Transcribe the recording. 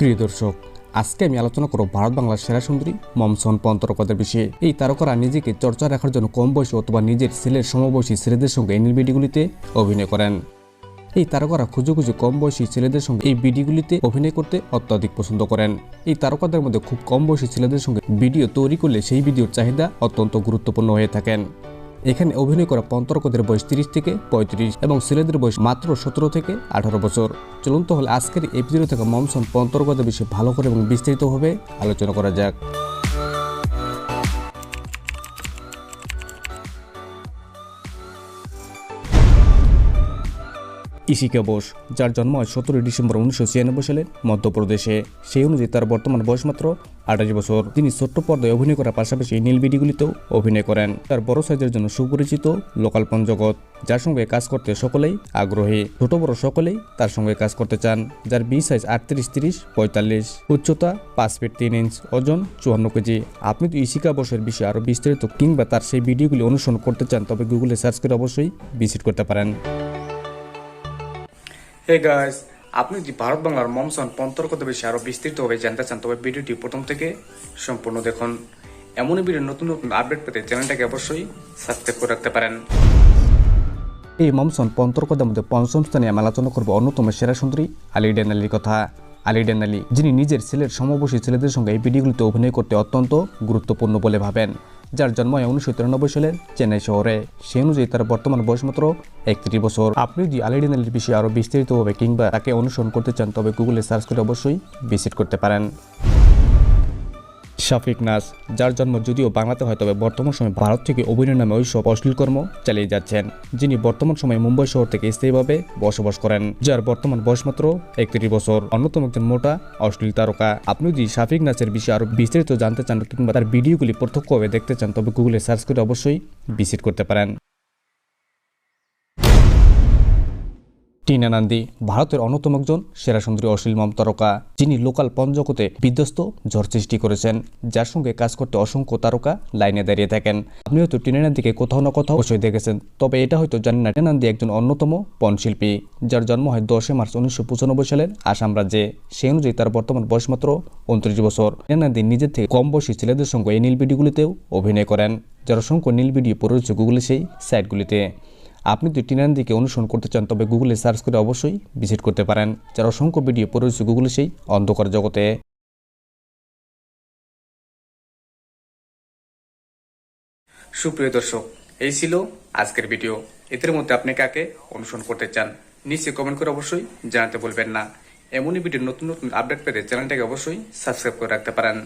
প্রিয় দর্শক, আজকে আমি আলোচনা করব ভারত বাংলার সেরা সুন্দরী মমসন পন্তরকদের বিষয়ে। এই তারকারা নিজেকে চর্চা রাখার জন্য কম বয়সী অথবা নিজের ছেলের সমবয়সী ছেলেদের সঙ্গে এই ভিডিওগুলিতে অভিনয় করেন। এই তারকারা খুঁজে খুঁজে কম বয়সী ছেলেদের সঙ্গে এই ভিডিওগুলিতে অভিনয় করতে অত্যাধিক পছন্দ করেন। এই তারকাদের মধ্যে খুব কম বয়সী ছেলেদের সঙ্গে ভিডিও তৈরি করলে সেই ভিডিওর চাহিদা অত্যন্ত গুরুত্বপূর্ণ হয়ে থাকেন। এখানে অভিনয় করা পন্তরকদের বয়স তিরিশ থেকে পঁয়ত্রিশ এবং ছেলেদের বয়স মাত্র সতেরো থেকে আঠারো বছর। চলন্ত হলে আজকের এপিসোডে থাকা মমসন পন্তরকদের বিষয়ে ভালো করে এবং বিস্তারিতভাবে আলোচনা করা যাক। ইশিকা বোস, যার জন্ম হয় সতেরোই ডিসেম্বর উনিশশো ছিয়ানব্বই সালে মধ্যপ্রদেশে। সেই অনুযায়ী তার বর্তমান বয়স মাত্র আঠাশ বছর। তিনি ছোট্ট পর্দায় অভিনয় করার পাশাপাশি নীল বিডিগুলিতেও অভিনয় করেন। তার বড় সাইজের জন্য সুপরিচিত লোকাল পণ জগৎ, যার সঙ্গে কাজ করতে সকলেই আগ্রহী। ছোট বড় সকলেই তার সঙ্গে কাজ করতে চান, যার বি সাইজ আটত্রিশ, তিরিশ, পঁয়তাল্লিশ, উচ্চতা পাঁচ ফিট তিন ইঞ্চ, ওজন চুয়ান্ন কেজি। আপনি তো ইশিকা বোসের বিষয়ে আরও বিস্তারিত কিংবা তার সেই ভিডিওগুলি অনুসরণ করতে চান, তবে গুগলে সার্চ করে অবশ্যই ভিজিট করতে পারেন। হে গাইস আপনি যদি ভারত বাংলার মমসন পন্তর্কত বিষয়ে আরও বিস্তৃতভাবে জানতে চান? তবে ভিডিওটি প্রথম থেকে সম্পূর্ণ দেখুন। এমনই ভিডিও নতুন নতুন আপডেট পেতে চ্যানেলটাকে অবশ্যই সাবস্ক্রাইব করে রাখতে পারেন। এই মমসন পন্তর্কদের মধ্যে পঞ্চম স্থানে আমি আলোচনা করব অন্যতম সেরা সুন্দরী আলী ডেনালির কথা। আলী ডেনালি যিনি নিজের ছেলের সমবয়সী ছেলেদের সঙ্গে এই ভিডিওগুলিতে অভিনয় করতে অত্যন্ত গুরুত্বপূর্ণ বলে ভাবেন। যার জন্ম হয় উনিশশো তিরানব্বই সালে চেন্নাই শহরে। সেই অনুযায়ী তার বর্তমান বয়স মাত্র একত্রিশ বছর। আপনি যদি আলী আলীর বিষয়ে আরও বিস্তারিতভাবে কিংবা তাকে অনুসরণ করতে চান, তবে গুগলে সার্চ করে অবশ্যই ভিজিট করতে পারেন। শাফিক নাস, যার জন্ম যদিও বাংলাতে হয়, তবে বর্তমান সময়ে ভারত থেকে অভিনয় নামে ওইসব অশ্লীল কর্ম চালিয়ে যাচ্ছেন, যিনি বর্তমান সময়ে মুম্বাই শহর থেকে স্থায়ীভাবে বসবাস করেন, যার বর্তমান বয়স মাত্র একত্রিশ বছর। অন্যতম একজন মোটা, অশ্লীল তারকা। আপনি যদি শাফিক নাসের বিষয়ে আরও বিস্তারিত জানতে চান, কিংবা তার ভিডিওগুলি প্রত্যক্ষভাবে দেখতে চান, তবে গুগলে সার্চ করে অবশ্যই ভিজিট করতে পারেন। টিনা নান্দি ভারতের অন্যতম একজন সেরা সুন্দরী অশ্লীল মম তারকা, যিনি লোকাল পঞ্জগতে বিধ্বস্ত ঝড় সৃষ্টি করেছেন, যার সঙ্গে কাজ করতে অসংখ্য তারকা লাইনে দাঁড়িয়ে থাকেন। আপনি হয়তো টিনা নান্দিকে কোথাও না কোথাও অবশ্যই দেখেছেন, তবে এটা হয়তো জানেন না। টিনা নান্দি একজন অন্যতম পণ শিল্পী, যার জন্ম হয় দশই মার্চ উনিশশো পঁচানব্বই সালের আসাম রাজ্যে। সেই অনুযায়ী তার বর্তমান বয়স মাত্র উনত্রিশ বছর। টিনা নান্দি নিজের থেকে কম বয়সী ছেলেদের সঙ্গে এই নীল ভিডিওগুলিতেও অভিনয় করেন, যার অসংখ্য নীল ভিডিও পড়ে রয়েছে গুগলে সেই সাইটগুলিতে। আপনি যদি টিনার দিকে অনুসরণ করতে চান, তবে গুগলে সার্চ করে অবশ্যই ভিজিট করতে পারেন। যার অসংখ্য ভিডিও পড়ে রয়েছে গুগলে সেই অন্ধকার জগতে। সুপ্রিয় দর্শক, এই ছিল আজকের ভিডিও এদের মধ্যে আপনি কাকে অনুসরণ করতে চান, নিচে কমেন্ট করে অবশ্যই জানাতে বলবেন না। এমনই ভিডিও নতুন নতুন আপডেট পেতে চ্যানেলটাকে অবশ্যই সাবস্ক্রাইব করে রাখতে পারেন।